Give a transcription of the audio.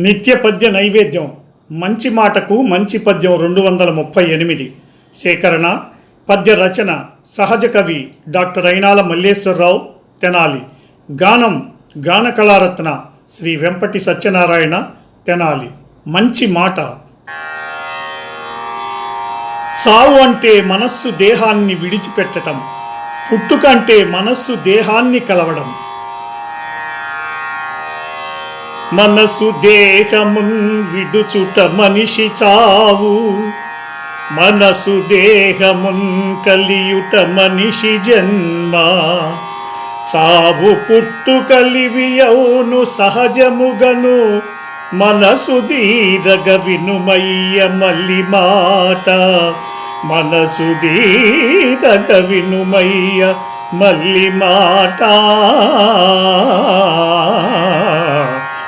నిత్య పద్య నైవేద్యం. మంచి మాటకు మంచి పద్యం రెండు వందల ముప్పై ఎనిమిది. సేకరణ పద్య రచన సహజ కవి డాక్టర్ అయినాల మల్లేశ్వరరావు తెనాలి. గానం గాన కళారత్న శ్రీ వెంపటి సత్యనారాయణ తెనాలి. మంచి మాట. చావు అంటే మనస్సు దేహాన్ని విడిచిపెట్టడం పుట్టుక అంటే మనస్సు దేహాన్ని కలవడం. మనసు దేహమున్ విడుచుట మనిషి చావు. మనసు దేహమున్ కలియుట మనిషి జన్మ. చావు పుట్టు కలివి అవును సహజముగను. మనసు దీరగ వినుమయ్య మల్లి మాట. మనసు దీరగ వినుమయ్య మల్లి మాట.